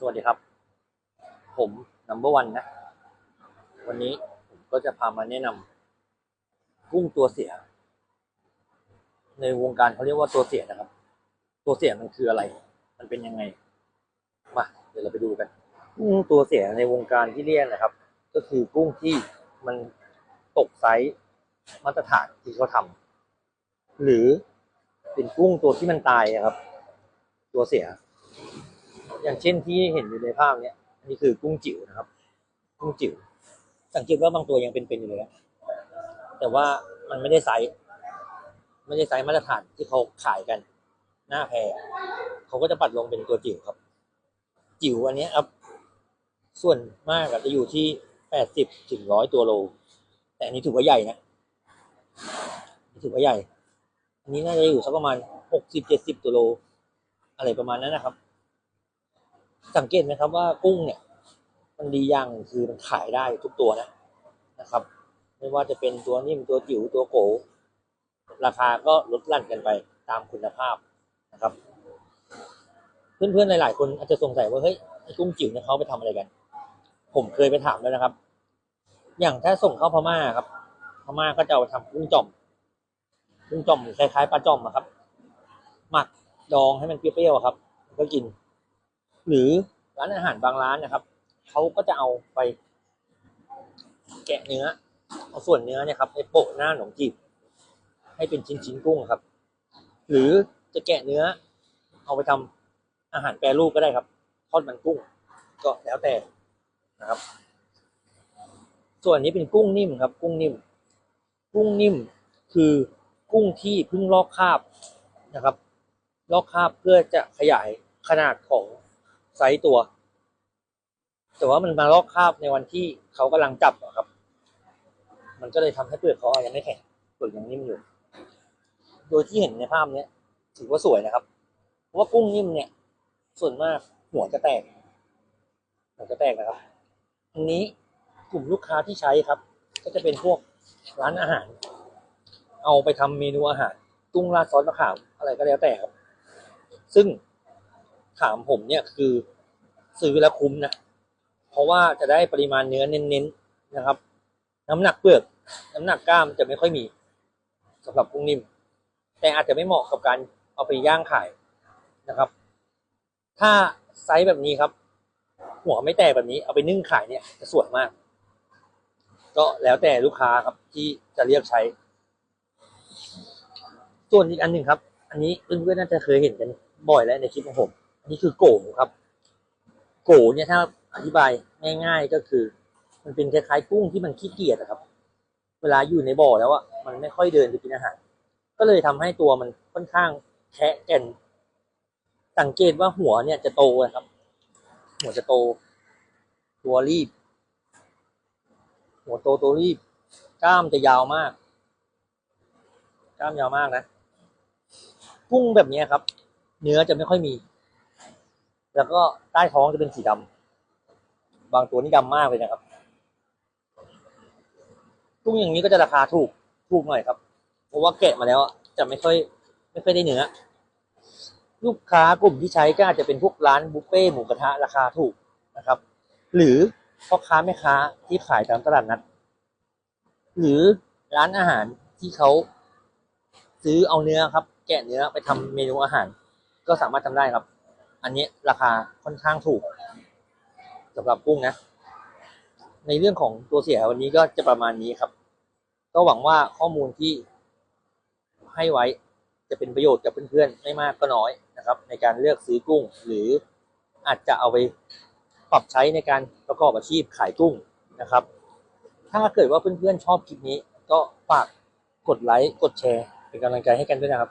สวัสดีครับ ผมนัมเบอร์วันนะ วันนี้ผมก็จะพามาแนะนำกุ้งตัวเสีย ในวงการเขาเรียกว่าตัวเสียนะครับ ตัวเสียมันคืออะไร มันเป็นยังไง มา เดี๋ยวเราไปดูกัน กุ้งตัวเสียในวงการที่เรียกนะครับ ก็คือกุ้งที่มันตกไซส์มาตรฐานที่เขาทำหรือเป็นกุ้งตัวที่มันตายนะครับ ตัวเสีย อย่างเช่นที่เห็นอยู่ในภาพเนี้ยนนี้คือกุ้งจิ๋วนะครับ กุ้งจิ๋วสังเกตว่าบางตัวยังเป็นๆอยู่เลยนะแต่ว่ามันไม่ได้ไซส์ไม่ได้ไซส์มาตรฐานที่เขาขายกัน หน้าแพรเขาก็จะปัดลงเป็นตัวจิ๋วครับ จิ๋วอันนี้ครับ ส่วนมากจะอยู่ที่แปดสิบถึงร้อยตัวโล แต่อันนี้ถือว่าใหญ่นะนถือว่าใหญ่ อันนี้น่าจะอยู่สักประมาณหกสิบเจ็ดสิบตัวโล อะไรประมาณนั้นนะครับ สังเกตไหมครับว่ากุ้งเนี่ย มันดีอย่างคือมันขายได้ทุกตัวนะนะครับ ไม่ว่าจะเป็นตัวนิ่มตัวจิ๋วตัวโกราคาก็ลดหลั่นกันไปตามคุณภาพนะครับ เพื่อนๆหลายๆคนอาจจะสงสัยว่าเฮ้ยกุ้งจิ๋วเนี่ยเขาไปทำอะไรกัน ผมเคยไปถามแล้วนะครับ อย่างถ้าส่งเข้าพม่าครับ พม่าก็จะเอาไปทำกุ้งจ่อมกุ้งจ่อมคล้ายๆปลาจ่อมอะครับ หมักดองให้มันเปรี้ยวๆครับ ก็กิน หรือร้านอาหารบางร้านนะครับเขาก็จะเอาไป แกะเนื้อเอาส่วนเนื้อเนี่ยครับไปโปะหน้าขนมจีบให้เป็นชิ้นๆกุ้งครับ หรือจะแกะเนื้อ เอาไปทำอาหารแปรรูปก็ได้ครับทอดมันกุ้ง ก็แล้วแต่นะครับ ส่วนนี้เป็นกุ้งนิ่มครับ กุ้งนิ่ม กุ้งนิ่มคือกุ้งที่เพิ่งลอกคราบนะครับ ลอกคราบเพื่อจะขยายขนาดของ ไซส์ตัว แต่ว่ามันมาลอกคราบในวันที่เขากำลังจับอะครับ มันก็เลยทำให้เปลือกเขายังไม่แข็งเปลือกยังนิ่มอยู่ โดยที่เห็นในภาพเนี้ยถือว่าสวยนะครับ เพราะว่ากุ้งนิ่มเนี่ย ส่วนมากหัวจะแตกหัวจะแตกนะครับอันนี้กลุ่มลูกค้าที่ใช้ครับ ก็จะเป็นพวกร้านอาหาร เอาไปทำเมนูอาหาร กุ้งราดซอสมะขามอะไรก็แล้วแต่ครับ ซึ่ง ถามผมเนี่ยคือซื้อแล้วคุ้มนะ เพราะว่าจะได้ปริมาณเนื้อเน้นๆนะครับ น้ำหนักเปลือก น้ำหนักกล้ามจะไม่ค่อยมีสำหรับกุ้งนิ่ม แต่อาจจะไม่เหมาะกับการเอาไปย่างขายนะครับ ถ้าไซส์แบบนี้ครับ หัวไม่แตกแบบนี้เอาไปนึ่งขายเนี่ยจะสวยมาก ก็แล้วแต่ลูกค้าครับที่จะเรียกใช้ ส่วนอีกอันหนึ่งครับ อันนี้เพื่อนๆน่าจะเคยเห็นกันบ่อยแล้วในคลิปของผม นนี้คือโกครับ โกเนี่ยถ้าอธิบายง่าย ๆก็คือ มันเป็นคล้ายๆกุ้งที่มันขี้เกียจอะครับ เวลาอยู่ในบ่อแล้วอะมันไม่ค่อยเดินไปกินอาหาร ก็เลยทำให้ตัวมันค่อนข้างแคะแก่น สังเกตว่าหัวเนี่ยจะโตนะครับ หัวจะโต ตัวรีบ หัวโตตัวรีบ กล้ามจะยาวมาก กล้ามยาวมากนะ กุ้งแบบนี้ครับ เนื้อจะไม่ค่อยมี แล้วก็ใต้ท้องจะเป็นสีดำบางตัวนี่ดำมากเลยนะครับกุ้งอย่างนี้ก็จะราคาถูกถูกหน่อยครับ เพราะว่าแกะมาแล้วจะไม่ค่อยไม่ค่อยได้เนื้อลูกค้ากลุ่มที่ใช้ก็อาจจะเป็นพวกร้านบุฟเฟ่หมูกระทะราคาถูกนะครับ หรือพ่อค้าแม่ค้าที่ขายตามตลาดนัด หรือร้านอาหารที่เขาซื้อเอาเนื้อครับ แกะเนื้อไปทำเมนูอาหาร ก็สามารถทำได้ครับ อันนี้ราคาค่อนข้างถูกสำหรับกุ้งนะ ในเรื่องของตัวเสียวันนี้ก็จะประมาณนี้ครับ ก็หวังว่าข้อมูลที่ให้ไว้จะเป็นประโยชน์กับเพื่อนๆไม่มากก็น้อยนะครับ ในการเลือกซื้อกุ้ง หรืออาจจะเอาไปปรับใช้ในการประกอบอาชีพขายกุ้งนะครับ ถ้าเกิดว่าเพื่อนๆชอบคลิปนี้ ก็ฝากกดไลค์กดแชร์ เป็นกำลังใจให้กันด้วยนะครับ